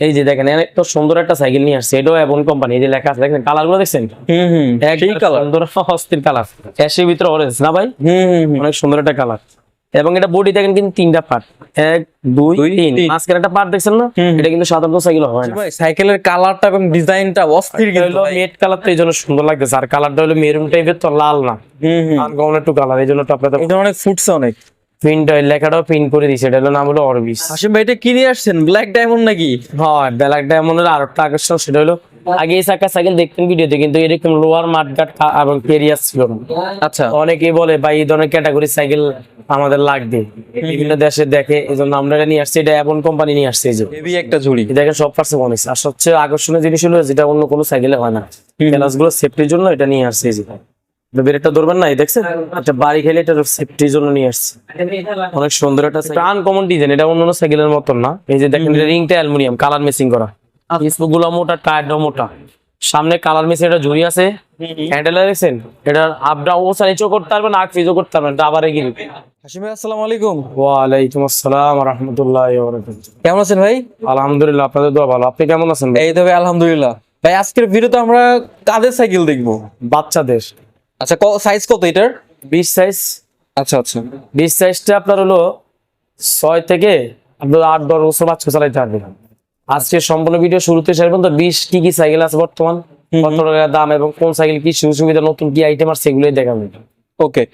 এই যে দেখেন এখানে তো সুন্দর একটা সাইকেল নিয়ে আসছে। এটাও এবং কোম্পানি এই যে লেখা আছে দেখেন কালারগুলো দেখছেন? হুম কালার সুন্দর অস্থির কালার ক্যাশের ভিতরে অরেঞ্জ না ভাই? হুম। অনেক সুন্দর একটা কালার এবং এটা বডি দেখেন কিন্তু তিনটা পার্ট এক দুই তিন। মাঝখানে একটা পার্ট দেখছেন না? এটা কিন্তু সাধারণত সাইকেল হয় না। ভাই সাইকেলের কালারটা এবং ডিজাইনটা অস্থির কিন্তু মেট কালার তো এই জন্য সুন্দর লাগতেছে। আর কালারটা হলো মেরুন টাইপের তো লাল না। হুম হুম। আর গমন একটু কালার এই জন্য তো আপনাদের এটা অনেক ফুটছে অনেক। প্রিন্ট লেখাটাও প্রিন্ট করে এটা হলো নাম হলো অরবিস হাসিম ভাই এটা কিনে আসছেন? ব্ল্যাক ডায়মন্ড নাকি? হয় ব্ল্যাক ডায়মন্ডের আর একটা আকর্ষণ সেটা হলো আগে এই চাকা সাইকেল দেখতেন ভিডিওতে কিন্তু এরকম লোয়ার মাঠঘাট এবং কেরিয়ার ছিল আচ্ছা। অনেকেই বলে ভাই এই ধরনের ক্যাটাগরি সাইকেল আমাদের লাগবে। বিভিন্ন দেশে দেখে এই জন্য আমরা এটা নিয়ে আসছি এটা এমন কোম্পানি নিয়ে আসছে এই যে। হেভি একটা ঝুড়ি দেখেন সব পার্সে বনিস আর সবচেয়ে আকর্ষণীয় জিনিস হলো যেটা অন্য কোনো সাইকেলে হয় না। সেফটির জন্য এটা নিয়ে আসছে এই যে। ধরবেন না এই দেখছেন? এটা বাড়ি খেলে এটা সেফটির জন্য নিয়ে আসছে। অনেক সুন্দর একটা আনকমন ডিজাইন এটা অন্য সাইকেলের মতন না। এই যে দেখেন রিংটা অ্যালুমিনিয়াম কালার মেসিং করা। স্পোক মোটা টায়ারটা মোটা। সামনে কালার মেসিং এটা ঝুড়ি আছে। হ্যান্ডেল দেখছেন? এটা আপ ডাউন ও করতে পারবেন আগ ফিজও করতে পারবেন এটা আবার এগিয়ে হাসিম ভাই আসসালামু আলাইকুম। ওয়ালাইকুম আসসালাম রহমতুল্লাহ কেমন আছেন ভাই? আলহামদুলিল্লাহ আপনাদের দোয়া ভালো। আপনি কেমন আছেন এই তো ভাই আলহামদুলিল্লাহ। ভাই আজকের ভিডিওতে আমরা কাদের সাইকেল দেখব? বাচ্চাদের। আচ্ছা সাইজ কত এটার? বিশ সাইজ আচ্ছা আচ্ছা। বিশ সাইজটা আপনার হলো ছয় থেকে আপনার আট দশ বছর বাচ্চা চালাইতে পারবে। আজকে সম্পূর্ণ ভিডিও শুরুতে শেষ পর্যন্ত বিশ কি কি সাইকেল আছে বর্তমান? কত টাকা দাম এবং কোন সাইকেল কি সুযোগ সুবিধা নতুন কি আইটেম আছে সেগুলোই দেখাবে। ওকে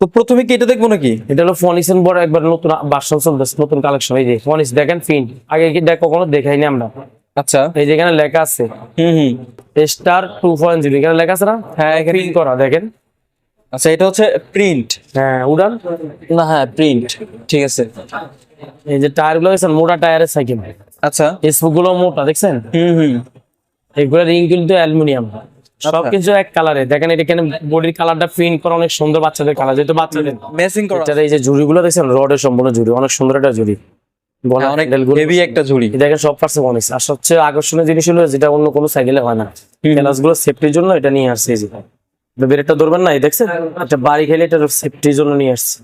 তো প্রথমে কি এটা দেখব নাকি? এটা হলো ফনিসেন বড় একবার নতুন ভার্সন চলতেছে নতুন কালেকশন এই যে ফনিস দেখেন ফিন আগে কি দেখ কখনো দেখাইনি আমরা। আচ্ছা। এই যে এখানে লেখা আছে। হুম হুম। স্টার টু পয়েন্ট জিরো এখানে লেখা আছে না? হ্যাঁ এখানে প্রিন্ট করা দেখেন। আচ্ছা এটা হচ্ছে প্রিন্ট হ্যাঁ উড়ান। না হ্যাঁ প্রিন্ট ঠিক আছে। এই যে টায়ারগুলো দেখছেন মোটা টায়ারের সাইকেল। আচ্ছা। স্পোকগুলো মোটা দেখছেন? হুম হুম। এগুলো রিং কিন্তু অ্যালুমিনিয়াম। সবকিছু এক কালারে দেখেন এটা এখানে বডির কালারটা প্রিন্ট করা অনেক সুন্দর বাচ্চাদের কালার যেহেতু বাচ্চাদের। মেসিং করা। এই যে জুড়ি গুলো দেখছেন রডের সম্পূর্ণ জুড়ি অনেক সুন্দর একটা জুড়ি অনেক handle হেভি একটা ঝুড়ি। দেখেন সব পার্সে বনিস আর সবচেয়ে আকর্ষণীয় জিনিস হলো যেটা অন্য কোনো সাইকেলে হয় না। সেফটির জন্য এটা নিয়ে আসছে এই যে। ব্রেকটা ধরবেন না দেখছেন? বাড়ি খেলে এটা সেফটির জন্য নিয়ে আসছে।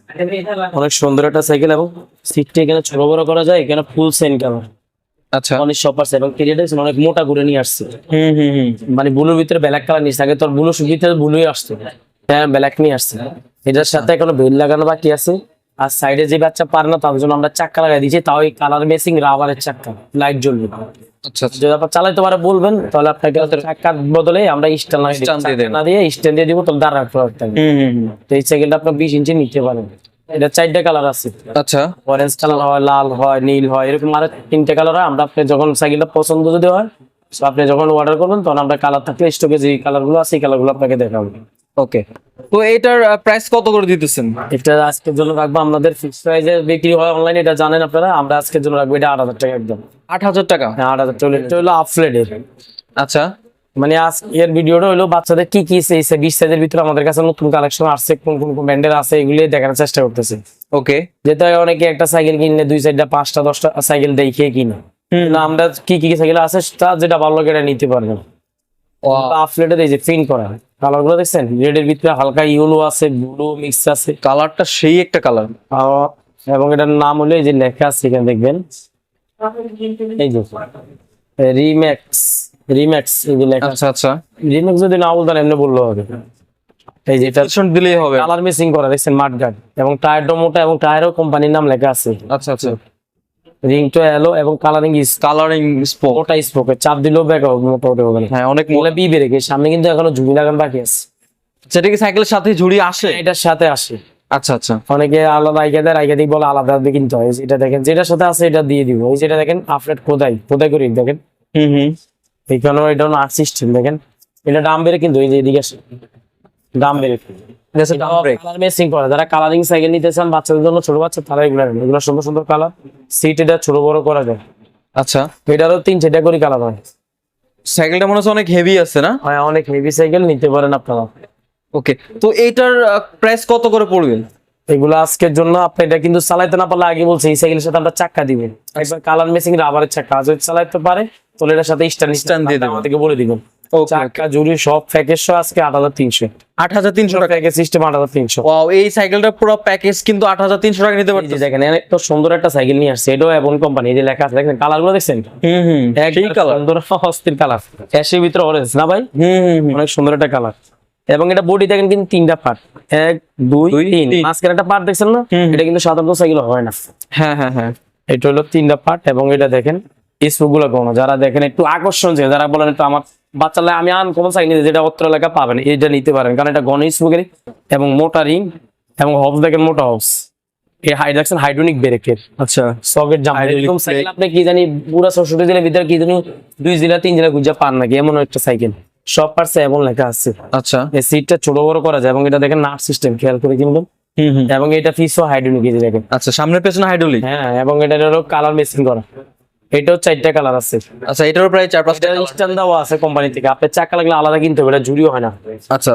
অনেক সুন্দর একটা সাইকেল এবং সিটটা এখানে ছোট বড় করা যায় এখানে ফুল সেন কালার আচ্ছা। অনেক সব এবং কেরিয়ার অনেক মোটা করে নিয়ে আসছে। হুম হুম হুম। মানে ব্লুর ভিতরে ব্ল্যাক কালার নিচ্ছে আগে তোর ব্লু ভিতরে ব্লুই আসছে হ্যাঁ ব্ল্যাক নিয়ে আসছে। এটার সাথে এখনও বেল লাগানো বাকি আছে। আর সাইডে যে বাচ্চা পারে না তার জন্য আমরা চাক্কা লাগাই দিয়েছি। তাও এই কালার মেসিং রাবারের চাক্কা লাইট জ্বলবে। আচ্ছা আচ্ছা। যদি আপনার চালাইতে পারে বলবেন তাহলে আপনাকে চাক্কার বদলে আমরা স্ট্যান্ড লাগিয়ে Stand দিয়ে দেন। না দিয়ে স্ট্যান্ড দিয়ে দিব তাহলে দাঁড় রাখতে পারতেন হুম হুম হুম। তো এই সাইকেলটা আপনার বিশ ইঞ্চি নিতে পারেন। এটা চারটা কালার আছে। আচ্ছা। অরেঞ্জ কালার হয় লাল হয় নীল হয় এরকম আরও তিনটে কালার হয়। আমরা আপনি যখন সাইকেলটা পছন্দ যদি হয় আপনি যখন অর্ডার করবেন তখন আমরা কালার থাকলে স্টকে যে কালারগুলো আছে এই কালারগুলো আপনাকে দেখাবো। ওকে তো এটার প্রাইস কত করে দিতেছেন? এটা আজকের জন্য রাখব আমাদের ফিক্স প্রাইসে বিক্রি হয় অনলাইনে এটা জানেন আপনারা আমরা আজকের জন্য রাখব এটা আট হাজার টাকা একদম। আট হাজার টাকা? হ্যাঁ আট হাজার টাকা। এটা হলো আফলেডের আচ্ছা। মানে আজকের ভিডিওটা হলো বাচ্চাদের কি কি সেই বিশ সাইজের ভিতরে আমাদের কাছে নতুন কালেকশন আসছে কোন কোন কোন ব্র্যান্ডের আছে এগুলি দেখানোর চেষ্টা করতেছে। ওকে যেহেতু অনেকে একটা সাইকেল কিনলে দুই সাইডটা পাঁচটা দশটা সাইকেল দেখে কিনে। না আমরা কি কি সাইকেল আছে তা যেটা ভালো লাগে এটা নিতে পারবেন আফলেটে এই যে প্রিন্ট করা। কালারগুলো দেখছেন? রেডের ভিতরে হালকা ইউলো আছে ব্লু মিক্স আছে। কালারটা সেই একটা কালার এবং এটার নাম হলো এই যে লেখা আছে এখানে দেখবেন। এই যে রিম্যাক্স রিম্যাক্স এই যে লেখা আচ্ছা আচ্ছা। রিম্যাক্স যদি না বলতেন এমনি বললে হবে। এই যে এটা দিলেই হবে। কালার মিসিং করা দেখছেন মাঠ গার্ড এবং টায়ারটা মোটা এবং টায়ারও কোম্পানির নাম লেখা আছে। আচ্ছা আচ্ছা। রিংটা এলো এবং কালারিং কালারিং স্পোক ওটা স্পোকে চাপ দিলেও ব্যাক মোটামুটি হবে না। হ্যাঁ অনেক এগুলো বি বেড়ে সামনে কিন্তু এখনও ঝুড়ি লাগান বাকি আছে। সেটা কি সাইকেলের সাথে ঝুড়ি আসে? এটার সাথে আসে। আচ্ছা আচ্ছা। অনেকে আলাদা আইকা দেয় আইকা দিক বলে আলাদা আলাদা কিনতে হয়। এটা দেখেন যেটার সাথে আছে এটা দিয়ে দিব। এই যেটা দেখেন আপডেট খোদাই খোদাই করি? দেখেন। হুম হুম। এইখানেও এটা আর্ট সিস্টেম দেখেন। এটা ডাম বেড়ে কিন্তু এই যে এদিকে আসে। ডাম বেড়ে কালার মেসিং করে। যারা কালারিং সাইকেল নিতে চান বাচ্চাদের জন্য ছোট বাচ্চা তারা এগুলো এগুলো সুন্দর সুন্দর কালার সিট এটা ছোট বড় করা যায়। আচ্ছা। এটারও তিন চারটা করে কালার হয় সাইকেলটা মনে হচ্ছে অনেক হেভি আছে না? হয় অনেক হেভি সাইকেল নিতে পারেন আপনারা। ওকে তো এইটার প্রাইস কত করে পড়বে? এগুলো আজকের জন্য আপনি এটা কিন্তু চালাইতে না পারলে আগে বলছে এই সাইকেলের সাথে আমরা চাক্কা দিবেন একবার কালার মেসিং রাবারের চাক্কা। যদি চালাইতে পারে তাহলে এটার সাথে স্ট্যান্ড দিয়ে। থেকে বলে দিবেন। চাকা জুড়ি সব প্যাকেজ সহ আজকে আট হাজার তিনশো। আট হাজার তিনশো টাকা। প্যাকেজ সিস্টেম আট হাজার তিনশো। এই সাইকেলটা পুরো প্যাকেজ কিন্তু আট হাজার তিনশো টাকা নিতে পারতেছে। দেখেন সুন্দর একটা সাইকেল নিয়ে আসছে। এটাও এবং কোম্পানি যে লেখা আছে দেখেন কালারগুলো দেখছেন? হুম হুম সেই কালার সুন্দর অস্থির কালার অ্যাশের ভিতরে অরেঞ্জ না ভাই? হুম। অনেক সুন্দর একটা কালার এবং এটা বডি দেখেন কিন্তু তিনটা পার্ট এক দুই তিন। মাঝখানে একটা পার্ট দেখছেন না? এটা কিন্তু সাধারণত সাইকেল হয় না। হ্যাঁ হ্যাঁ হ্যাঁ। এটা হলো তিনটা পার্ট এবং এটা দেখেন স্পোকগুলো যারা দেখেন একটু আকর্ষণ যে যারা বলেন একটু আমার বাচ্চারা আমি আন কোন সাইকেল নিতে যেটা অত্র এলাকা পাবেন এটা নিতে পারেন কারণ এটা গণ স্পোকের এবং মোটা রিং এবং হবস দেখেন মোটা হবস এই হাই দেখছেন হাইড্রোনিক ব্রেকের আচ্ছা। সকেট জাম এরকম সাইকেল আপনি কি জানি পুরো ষষ্ঠী জেলার ভিতরে কি জানি দুই জেলা তিন জেলা গুজা পান নাকি এমন একটা সাইকেল সব পার্সে এমন লেখা আছে। আচ্ছা। এই সিটটা ছোট বড় করা যায় এবং এটা দেখেন নাট সিস্টেম খেয়াল করে কিনবেন এবং এটা ফিসও হাইড্রোনিক এই দেখেন। আচ্ছা সামনের পেছনে হাইড্রোলিক হ্যাঁ এবং এটা হলো কালার মেসিং করা। এটাও চারটা কালার আছে। আচ্ছা এটারও প্রায় চার পাঁচটা স্ট্যান্ড দেওয়া আছে কোম্পানি থেকে। আপনার চাকা লাগলে আলাদা কিনতে হবে এটা ঝুড়িও হয় না। আচ্ছা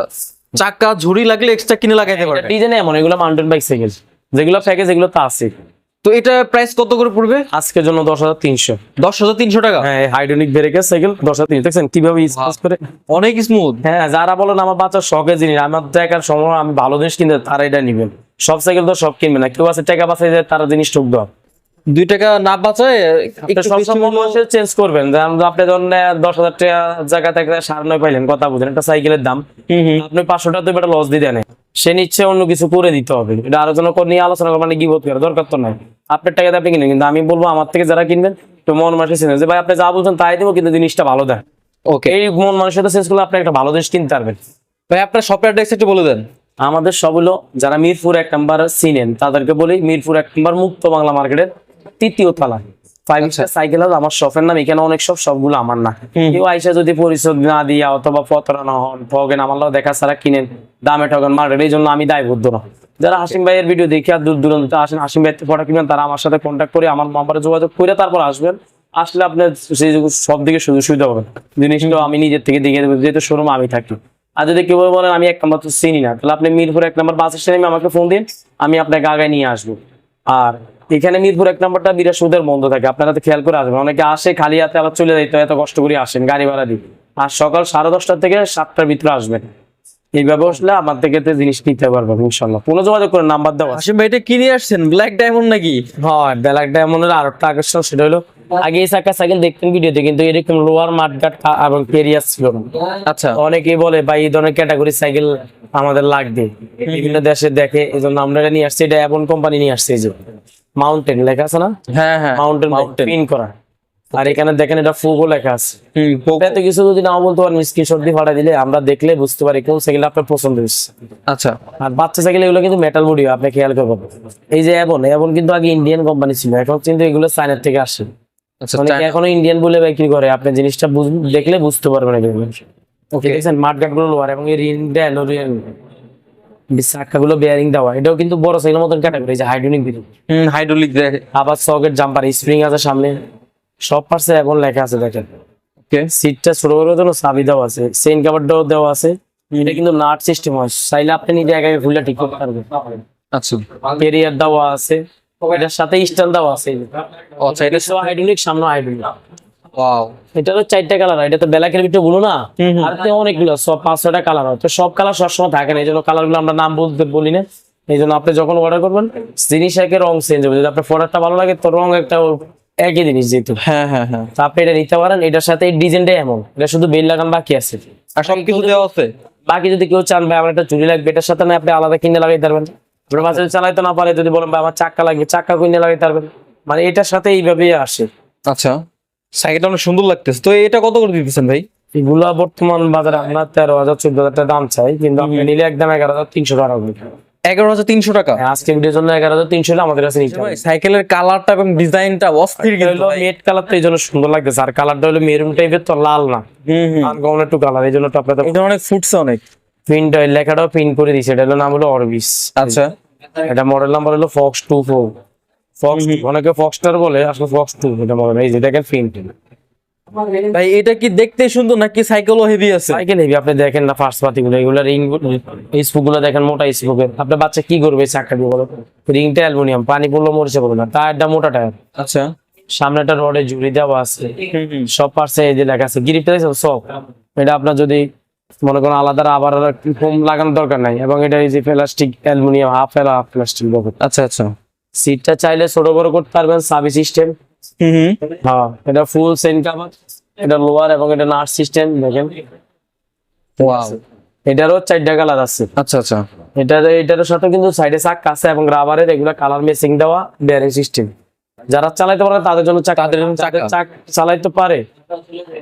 চাকা ঝুড়ি লাগলে এক্সট্রা কিনে লাগাইতে পারবে? ডিজাইন এমন এগুলো মাউন্টেন বাইক সাইকেল যেগুলো প্যাকেজ এগুলো তো আছে। তো এটা প্রাইস কত করে পড়বে? আজকের জন্য দশ হাজার তিনশো। দশ হাজার তিনশো টাকা? হ্যাঁ হাইড্রোনিক ব্রেকের সাইকেল দশ হাজার তিনশো। দেখছেন কীভাবে করে? অনেক স্মুথ হ্যাঁ যারা বলেন আমার বাচ্চার শখের জিনিস আমার দেখার সময় আমি ভালো জিনিস কিনতে তারা এটা নিবেন। সব সাইকেল তো সব কিনবে না। কেউ আছে টাকা বাঁচাই যায় তারা জিনিস ঠুক দেওয়া দুই টাকা না বাঁচায় সবসময় চেঞ্জ করবেন। আপনি আহ, দশ হাজার টাকা জায়গা থেকে সাড়ে নয় পাইলেন কথা বুঝেন একটা সাইকেলের দাম। আপনি পাঁচশো টাকা তো লস দিয়ে দেন। সে নিচ্ছে অন্য কিছু করে দিতে হবে। এটা আলোচনা করে নিয়ে আলোচনা করবেন মানে কি বোধ করে? দরকার তো নাই। আপনার টাকাতে আপনি কিনেন কিন্তু আমি বলব আমার থেকে যারা কিনবেন তো মন চিনেন যে ভাই আপনি যা বলছেন তাই দেবো কিন্তু জিনিসটা ভালো দেন। ওকে। এই মন মানুষের সাথে চেঞ্জ করলে আপনি একটা ভালো জিনিস কিনতে পারবেন। ভাই আপনার শপের অ্যাড্রেস একটু বলে দেন। আমাদের সব হলো যারা মিরপুর এক নাম্বার চিনেন তাদেরকে বলি মিরপুর এক নাম্বার মুক্ত বাংলা মার্কেটের তৃতীয় তলা। ফাইভ স্টার সাইকেল হাউস আমার শপের নাম এখানে অনেক সব সবগুলো আমার না। কেউ আইসা যদি পরিশোধ না দিয়া অথবা প্রতারণা হন ঠগেন আমার দেখা ছাড়া কিনেন দামে ঠগেন মার্কেট এই জন্য আমি দায়বদ্ধ না। যারা হাসিম ভাইয়ের ভিডিও দেখে আর দূর দূরান্ত আসেন হাসিম ভাই ফটো কিনবেন তারা আমার সাথে কন্ট্যাক্ট করে আমার নাম্বারে যোগাযোগ করে তারপর আসবেন। আসলে আপনার সেই সব দিকে সুযোগ সুবিধা পাবেন জিনিসটা আমি নিজের থেকে দেখে দেবো যেহেতু শোরুম আমি থাকি। আর যদি কেউ বলেন আমি এক নাম্বার তো চিনি না তাহলে আপনি মিরপুর এক নাম্বার বাস স্ট্যান্ডে আমাকে ফোন দিন আমি আপনাকে আগায় নিয়ে আসব। আর এখানে মিরপুর এক নম্বরটা বিরাট সুদের বন্ধ থাকে, আপনারা তো খেয়াল করে আসবেন। অনেকে আসে, খালি হাতে আবার চলে যাইতে তো এত কষ্ট করে আসেন, গাড়ি ভাড়া দিয়ে। আর সকাল সাড়ে দশটা থেকে সাতটার ভিতরে আসবেন। এইভাবে আসলে আমার থেকে জিনিস নিতে পারবেন ইনশাল্লাহ কোনো যোগাযোগ করে নাম্বার দেওয়া আছে। ভাই এটা কিনে আসছেন? ব্ল্যাক ডায়মন্ড নাকি? হয় ব্ল্যাক ডায়মন্ডের আর একটা আকর্ষণ সেটা হলো আগে এই চাকা সাইকেল দেখতেন ভিডিওতে কিন্তু এরকম লোয়ার মাঠঘাট এবং কেরিয়ার ছিল না। আচ্ছা। অনেকেই বলে ভাই এই ধরনের ক্যাটাগরি সাইকেল আমাদের লাগবে। বিভিন্ন দেশে দেখে এই জন্য আমরা এটা নিয়ে আসছি এটা এমন কোম্পানি নিয়ে আসছে এই যে মাউন্টেন লেখা আছে না? হ্যাঁ হ্যাঁ। Mountain Mountain। পিন করা। আর এখানে দেখেন এটা ফুগো লেখা আছে। এত কিছু যদি নাও বলতে পারেন স্ক্রিনশট দিয়ে পাঠিয়ে দিলে আমরা দেখলে বুঝতে পারি কোন সাইকেল আপনার পছন্দ হয়েছে। আচ্ছা। আর বাচ্চা সাইকেল এগুলো কিন্তু মেটাল বডি আপনি খেয়াল করবেন। এই যে এমন এমন কিন্তু আগে ইন্ডিয়ান কোম্পানি ছিল এখন কিন্তু এগুলো চায়নার থেকে আসে। আচ্ছা অনেকে এখনও ইন্ডিয়ান বলে বিক্রি করে আপনি জিনিসটা দেখলে বুঝতে পারবেন Okay. দেখছেন মাঠঘাটগুলো লোয়ার এবং এই রিংটা এলোরিয়ান চাকা গুলো বেয়ারিং দেওয়া এটাও কিন্তু বড় সাইকেলের মতন ক্যাটাগরি যে হাইড্রোলিক দেখে আবার সকেট জাম্পার স্প্রিং আছে সামনে। সব পার্সে এখন লেখা আছে দেখেন। ওকে সিটটা ছোট বড় জন্য চাবি দেওয়া আছে চেইন কাভারটাও দেওয়া আছে। এটা কিন্তু নাট সিস্টেম হয়। চাইলে আপনি নিজে একা খুলে ঠিক করতে পারবেন। আচ্ছা। কেরিয়ার দেওয়া আছে। এটার সাথে স্ট্যান্ড দেওয়া আছে। আচ্ছা এটা হাইড্রোলিক সামনে হাইড্রোলিক ওয়াও এটা তো চারটা কালার এটা তো ব্ল্যাকের ভিতরে বলো না। আর তো অনেকগুলো সব পাঁচ ছটা কালার হয়। তো সব কালার সবসময় থাকে না। এই জন্য কালারগুলো আমরা নাম বলতে বলি না। এই জন্য আপনি যখন অর্ডার করবেন জিনিস একে রং চেঞ্জ হবে। যদি আপনার প্রোডাক্টটা ভালো লাগে তো রং একটা একই জিনিস যেহেতু। হ্যাঁ হ্যাঁ হ্যাঁ। তো আপনি এটা নিতে পারেন এটার সাথে এই ডিজাইনটা এমন। এটা শুধু বেল লাগান বাকি আছে। আর সব কিছু দেওয়া আছে? বাকি যদি কেউ চান ভাই আমার একটা চুরি লাগবে এটার সাথে না আপনি আলাদা কিনে লাগাইতে পারবেন। আপনার বাচ্চা চালাইতে না পারে যদি বলেন ভাই আমার চাক্কা লাগবে চাক্কা কিনে লাগাইতে পারবেন। মানে এটার সাথে এইভাবেই আসে। আচ্ছা। সাইকেলটা অনেক সুন্দর লাগতেছে। তো এটা কত করে দিতেছেন ভাই? এগুলা বর্তমান বাজারে আমরা তেরো হাজার চোদ্দ হাজার টাকা দাম চাই কিন্তু আপনি নিলে একদম এগারো হাজার তিনশো টাকা হবে। এগারো হাজার তিনশো টাকা। আজকে ভিডিওর জন্য এগারো হাজার তিনশো আমাদের কাছে নিতে হবে। সাইকেলের কালারটা এবং ডিজাইনটা অস্থির কিন্তু মেট এই জন্য সুন্দর লাগতেছে। আর কালারটা হলো মেরুন টাইপের তো লাল না। আর একটু কালার এই জন্য তো আপনাদের এটা অনেক ফুটছে অনেক। প্রিন্ট লেখাটাও প্রিন্ট করে দিয়েছে। এটা হলো নাম হলো অরবিস আচ্ছা। এটা মডেল নাম্বার হলো ফক্স টু ফোর ফক্স অনেকে ফক্সটার বলে আসলে ফক্স টু এটা মডেল এই যে দেখেন প্রিন্ট ভাই এটা কি দেখতে সুন্দর নাকি সাইকেলও হেভি আছে? সাইকেল হেভি আপনি দেখেন না ফার্স্ট পাতি গুলো এগুলো রিং স্পুকগুলো দেখেন মোটা স্পুকের আপনার বাচ্চা কি করবে চাকা দিয়ে বলো? রিংটা অ্যালুমিনিয়াম পানি পড়ল মরিচে পড়বে না টায়ারটা মোটা টায়ার আচ্ছা। সামনে একটা রডে জুড়ি দেওয়া আছে। সব পার্সে এই যে লেখা আছে গ্রিপটা দেখছ সব এটা আপনার যদি মনে করেন আলাদা আবার কম লাগানোর দরকার নাই এবং এটা এই যে প্লাস্টিক অ্যালুমিনিয়াম হাফ এলা হাফ প্লাস্টিক আচ্ছা। আচ্ছা সিটটা চাইলে ছোট বড় করতে পারবেন সাবি সিস্টেম হ্যাঁ এটা ফুল সেন কাভার এটা লোয়ার এবং এটা নার্স সিস্টেম দেখেন। ওয়াও এটারও চারটা কালার আছে। আচ্ছা আচ্ছা। এটার এটার সাথে কিন্তু সাইডে চাক আছে এবং রাবারের এগুলা কালার মেসিং দেওয়া বেয়ারিং সিস্টেম যারা চালাইতে পারে তাদের জন্য চাক তাদের জন্য চাকা। চাক চালাইতে পারে।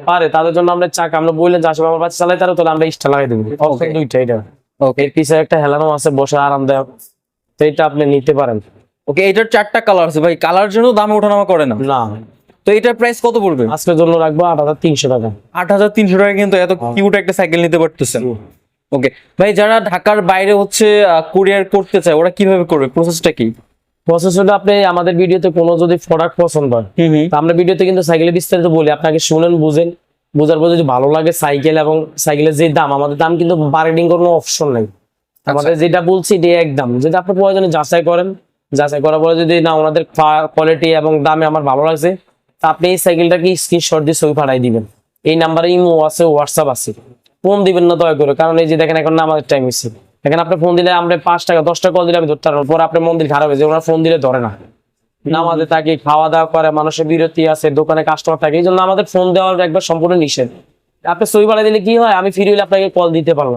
পারে তাদের জন্য আমরা চাক আমরা বললেন যে আসলে আমার বাচ্চা চালাইতে পারে তাহলে আমরা ইস্টা লাগাই দেবো। দুইটা এটা। ওকে এর পিছে একটা হেলানো আছে বসে আরামদায়ক। তো এটা আপনি নিতে পারেন। ওকে এটার চারটা কালার আছে ভাই। কালার জন্য দামে ওঠানামা করে না। না। তো এটার প্রাইস কত পড়বে? আজকের জন্য রাখব আট হাজার তিনশো টাকা। আট হাজার তিনশো টাকা কিন্তু এত কিউট একটা সাইকেল নিতে পারতেছেন। ওকে ভাই যারা ঢাকার বাইরে হচ্ছে কুরিয়ার করতে চায় ওরা কীভাবে করবে? প্রসেসটা কি? প্রসেস হলো আপনি আমাদের ভিডিওতে কোনো যদি প্রোডাক্ট পছন্দ হয় হুম আমরা ভিডিওতে কিন্তু সাইকেলের বিস্তারিত বলি। আপনাকে শুনেন বুঝেন বোঝার পর যদি ভালো লাগে সাইকেল এবং সাইকেলের যে দাম আমাদের দাম কিন্তু বার্গেনিং কোনো অপশন নাই। আমাদের যেটা বলছি এটা একদম। যদি আপনি প্রয়োজনে যাচাই করেন যাচাই করার পরে যদি না ওনাদের কোয়ালিটি এবং দামে আমার ভালো লাগছে, তা আপনি এই সাইকেলটাকে স্ক্রিনশট দিয়ে ছবি পাঠাই দিবেন। এই নাম্বারে ইমো আছে হোয়াটসঅ্যাপ আছে। ফোন দিবেন না দয়া করে, কারণ এই যে দেখেন এখন আমাদের টাইম হচ্ছে এখানে আপনি ফোন দিলে আমরা পাঁচ টাকা, দশ টাকা কল দিলে আমি ধরতে পারব পরে আপনার মন্দির খারাপ হয়েছে ওনার ফোন দিলে ধরে না। নামাজে থাকে খাওয়া দাওয়া করে, মানুষের বিরতি আছে, দোকানে কাস্টমার থাকে, এই জন্য আমাদের ফোন দেওয়ার একবার সম্পূর্ণ নিষেধ। আপনি ছবি পাঠিয়ে দিলে কি হয়? আমি ফ্রি হলে আপনাকে কল দিতে পারব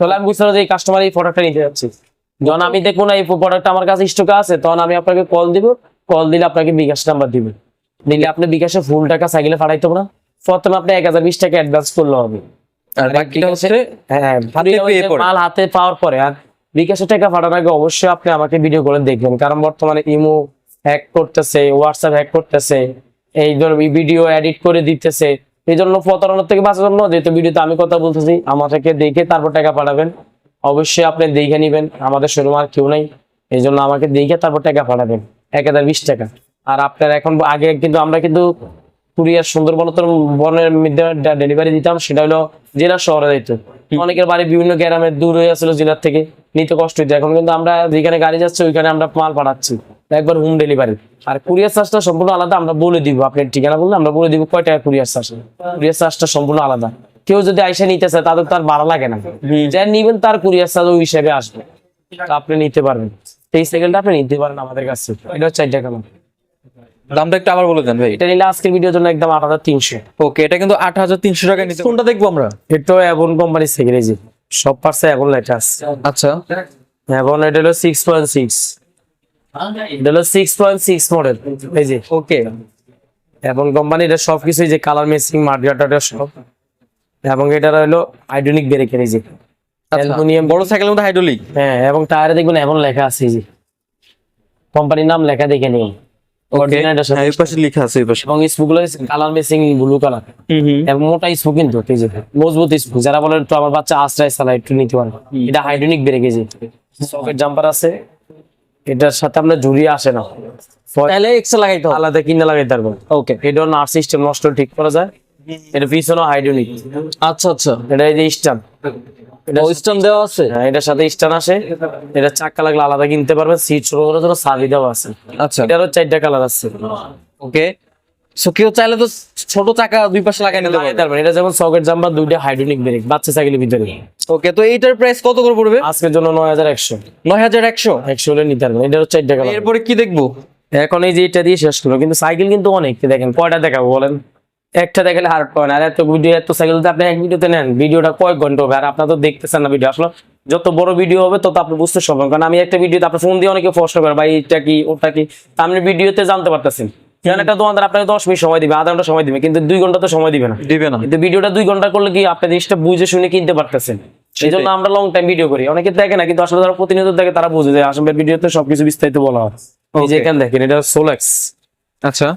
তাহলে আমি বুঝতে পারব যে এই কাস্টমার এই প্রোডাক্টটা নিতে যাচ্ছে। যখন আমি দেখব না এই প্রোডাক্টটা আমার কাছে স্টকে আছে তখন আমি আপনাকে কল দিব। কল দিলে আপনাকে বিকাশ নাম্বার দিবেন দিলে আপনি বিকাশে ফুল টাকা সাইকেলে হবে না। প্রথমে আপনি এক হাজার বিশ টাকা অ্যাডভান্স করলে হবে। আর বাকিটা হচ্ছে হ্যাঁ পরে। মাল হাতে পাওয়ার পরে আর বিকাশে টাকা আগে অবশ্যই আপনি আমাকে ভিডিও করে দেখবেন। কারণ বর্তমানে ইমো হ্যাক করতেছে হোয়াটসঅ্যাপ হ্যাক করতেছে এই ধর ভিডিও এডিট করে দিতেছে। এই জন্য প্রতারণার থেকে বাঁচার জন্য যেহেতু ভিডিওতে আমি কথা বলতেছি আমাদেরকে দেখে তারপর টাকা পাঠাবেন। অবশ্যই আপনি দেখে নিবেন আমাদের শোরুম আর কেউ নাই এই জন্য আমাকে দেখে তারপর টাকা পাঠাবেন এক হাজার বিশ টাকা। আর আপনার এখন আগে কিন্তু আমরা কিন্তু কুরিয়ার সুন্দরবন তো বনের মধ্যে ডেলিভারি দিতাম সেটা হলো জেলা শহরে দিত অনেকের বাড়ি বিভিন্ন গ্রামের দূর হয়ে আসছিল জেলার থেকে নিতে কষ্ট হইতো। এখন কিন্তু আমরা যেখানে গাড়ি যাচ্ছে ওইখানে আমরা মাল পাঠাচ্ছি একবার হোম ডেলিভারি আর কুরিয়ার চার্জটা সম্পূর্ণ আলাদা আমরা বলে দিব আপনার ঠিকানা বললে আমরা বলে দিব কয় টাকা কুরিয়ার চার্জ কুরিয়ার চার্জটা সম্পূর্ণ আলাদা। কেউ যদি আইসা নিতে চায় তাদের তার ভাড়া লাগে না। যা নিবেন তার কুরিয়ার চার্জ ওই হিসেবে আসবে। আপনি নিতে পারবেন। এই সাইকেলটা আপনি নিতে পারেন আমাদের কাছে। এটা হচ্ছে চার টাকা দামটা একটু আবার বলে দেন ভাই। এটা নিলে আজকের ভিডিওর জন্য একদম আট হাজার তিনশো। ওকে এটা কিন্তু আট হাজার তিনশো টাকা নিতে কোনটা দেখব আমরা? এটা এভন কোম্পানির সাইকেল এই যে সব পার্সে এভন লেখা আছে আচ্ছা। এভন এটা হলো সিক্স পয়েন্ট সিক্স এটা হলো সিক্স পয়েন্ট সিক্স মডেল এই যে। ওকে। এভন কোম্পানি এটা সব কিছু যে কালার মেসিং মার্কেটার সব। এবং এটা হলো হাইড্রোলিক ব্রেকের এই যে। অ্যালুমিনিয়াম বড় সাইকেলের মধ্যে হাইড্রোলিক? হ্যাঁ এবং টায়ারে দেখবেন এমন লেখা আছে যে। কোম্পানির নাম লেখা দেখে নিন। লেখা। আছে এবং স্পুগুলো কালার মেসিং ব্লু কালার এবং মোটা স্পু কিন্তু মজবুত স্পু যারা বলে একটু আমার বাচ্চা আশ্রয় চালা একটু নিতে এটা হাইড্রোনিক বেড়ে গেছে সকেট জাম্পার আছে। এটার সাথে আসে না। তাহলে এক্সট্রা লাগাইতে আলাদা কিনে লাগাইতে পারব। ওকে এটা সিস্টেম নষ্ট ঠিক করা যায়। এটা হাইড্রোনিক আচ্ছা আচ্ছা। এটা এই যে স্টান এটা ওয়েস্টার্ন দেওয়া আছে? হ্যাঁ, এটার সাথে স্টান আসে। এটা চাক্কা লাগলে আলাদা কিনতে পারবেন। সিট ছোট করার জন্য সাবি দেওয়া আছে। আচ্ছা। এটারও চারটা কালার আছে। ওকে। সো কেউ চাইলে তো ছোট চাকা দুই পাশে লাগাই নিতে পারবেন। এটা যেমন সকেট জাম্পার দুইটা হাইড্রোনিক ব্রেক বাচ্চা সাইকেলের ভিতরে। ওকে তো এইটার প্রাইস কত করে পড়বে? আজকের জন্য নয় হাজার একশো। নয় হাজার একশো? একশো হলে নিতে পারবেন। চারটা কালার এরপরে কি দেখব? এখন এই যে এটা দিয়ে শেষ করল কিন্তু সাইকেল কিন্তু অনেক। দেখেন কয়টা দেখাবো বলেন? একটা দেখালে হার্ড পয়েন্ট আর এত ভিডিও এত সাইকেল আপনি এক ভিডিওতে নেন ভিডিওটা কয়েক ঘণ্টা হবে। আর আপনার তো দেখতেছেন না ভিডিও আসলে যত বড় ভিডিও হবে তত আপনি বুঝতে সক্ষম কারণ আমি একটা ভিডিওতে আপনার ফোন দিয়ে অনেকে প্রশ্ন করে ভাই এটা কি ওটা কি? আপনি ভিডিওতে জানতে পারতেছেন কারণ একটা দোকানদার আপনাকে দশ মিনিট সময় দিবে আধা ঘণ্টা সময় দিবে কিন্তু দুই ঘণ্টা তো সময় দিবে না। দিবে না। কিন্তু ভিডিওটা দুই ঘণ্টা করলে কি আপনি জিনিসটা বুঝে শুনে কিনতে পারতেছেন? সেই জন্য আমরা লং টাইম ভিডিও করি। অনেকে দেখে না কিন্তু আসলে যারা প্রতিনিয়ত দেখে তারা বুঝে যায় আসলে ভিডিওতে সবকিছু বিস্তারিত বলা হয়। এই যে এখানে দেখেন এটা সোলেক্স আচ্ছা।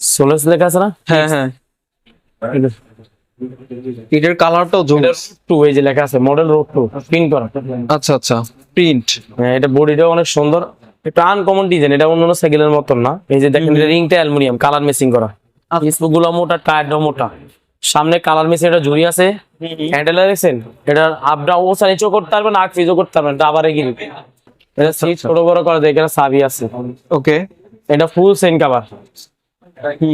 সোলেক্স লেখা আছে না? হ্যাঁ হ্যাঁ। এটার কালারটাও জোস। টু এই যে লেখা আছে মডেল রোড টু প্রিন্ট করা। আচ্ছা আচ্ছা। প্রিন্ট হ্যাঁ এটা বডিটাও অনেক সুন্দর। একটু আনকমন ডিজাইন এটা অন্যান্য সাইকেলের মতন না। এই যে দেখেন এটা রিংটা অ্যালুমিনিয়াম কালার মেসিং করা। স্পোক মোটা টায়ারটাও মোটা। সামনে কালার মেসিং এটা ঝুড়ি আছে। হ্যান্ডেল দেখছেন? এটা আপ ডাউন ও নিচেও করতে পারবেন আগ ফ্রিজও করতে পারবেন এটা আবার এগিয়ে এটা সিট ছোট বড় করা যায় এখানে সাবি আছে। ওকে এটা full chain cover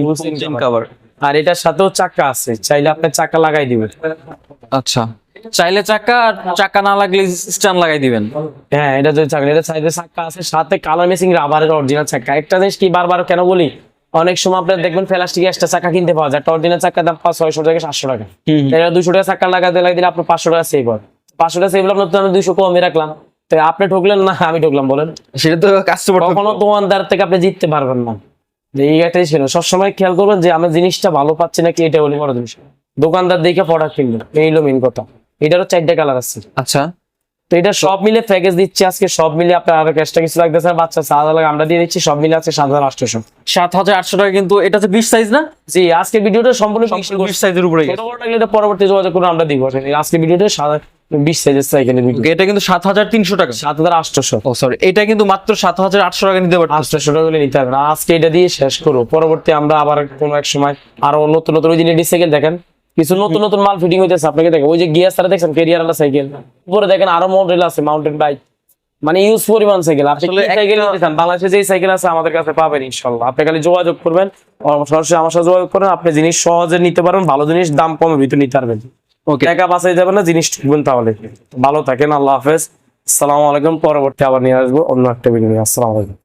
full chain cover আর এটার সাথেও চাকা আছে। চাইলে আপনি চাকা লাগাই দিবেন। আচ্ছা। চাইলে চাকা আর চাকা না লাগলে স্ট্যান্ড লাগাই দিবেন। হ্যাঁ এটা যদি চাকা এটা চাইলে চাকা আছে সাথে কালার মেসিং রাবারের অরিজিনাল চাকা। একটা জিনিস কি বারবার কেন বলি? অনেক সময় আপনার দেখবেন প্লাস্টিক একটা চাকা কিনতে পাওয়া যায়। একটা অরিজিনাল চাকা দাম পাঁচ ছয়শো থেকে সাতশো টাকা। এটা দুশো টাকা চাকা লাগাতে লাগিয়ে দিলে আপনার পাঁচশো টাকা সেভ হয়। পাঁচশো টাকা সেভ হলে আপনার আমি দুশো কমে রাখলাম। তো আপনি ঠকলেন না আমি ঠকলাম বলেন। সেটা তো কাস্টমার কখনো দোকানদার থেকে আপনি জিততে পারবেন না। যে এই একটাই ছিল। সবসময় খেয়াল করবেন যে আমি জিনিসটা ভালো পাচ্ছি নাকি এটা বলি বড় জিনিস। দোকানদার দেখে প্রোডাক্ট কিনবেন এই হলো মেন কথা। এটারও চারটা কালার আছে। আচ্ছা। তো এটা সব মিলে প্যাকেজ দিচ্ছে আজকে। সব মিলে আপনার আরও ক্যাশটা কিছু লাগতেছে বাচ্চা সাত হাজার আমরা দিয়ে দিচ্ছি। সব মিলে আছে সাত হাজার আটশোশো। সাত হাজার আটশো টাকা কিন্তু এটা হচ্ছে বিশ সাইজ না? জি আজকে ভিডিওটা সম্পূর্ণ বিশ সাইজের উপরে এটা পরবর্তী যোগাযোগ করে আমরা দিব। আজকে ভিডিওটা সাত- বিশ সাইজের সাইকেলের এটা কিন্তু সাত হাজার তিনশো টাকা। সাত হাজার আটশোশো ও সরি এটা কিন্তু মাত্র সাত হাজার আটশো টাকা নিতে পারতো আটশোশো টাকা হলে নিতে হবে না আজকে এটা দিয়ে শেষ করো পরবর্তী আমরা আবার কোনো এক সময় আরও নতুন নতুন ওই দিন সাইকেল দেখেন কিছু নতুন নতুন মাল ফিটিং হইতেছে আপনাকে দেখেন ওই যে গিয়ার তারা দেখছেন কেরিয়ার আলা সাইকেল উপরে দেখেন আরও মডেল আছে মাউন্টেন বাইক মানে ইউজ পরিমাণ সাইকেল আপনি সাইকেল বাংলাদেশে সাইকেল আছে আমাদের কাছে পাবেন ইনশাল্লাহ আপনি খালি যোগাযোগ করবেন সরাসরি আমার সাথে যোগাযোগ করেন আপনি জিনিস সহজে নিতে পারবেন ভালো জিনিস দাম কমে ভিতরে নিতে পারবেন। টাকা বাঁচাই যাবে না, জিনিস ঠুকবেন তাহলে। ভালো থাকেন, আল্লাহ হাফেজ। আসসালামু আলাইকুম, পরবর্তী আবার নিয়ে আসব, অন্য একটা ভিডিও আসসালামু আলাইকুম।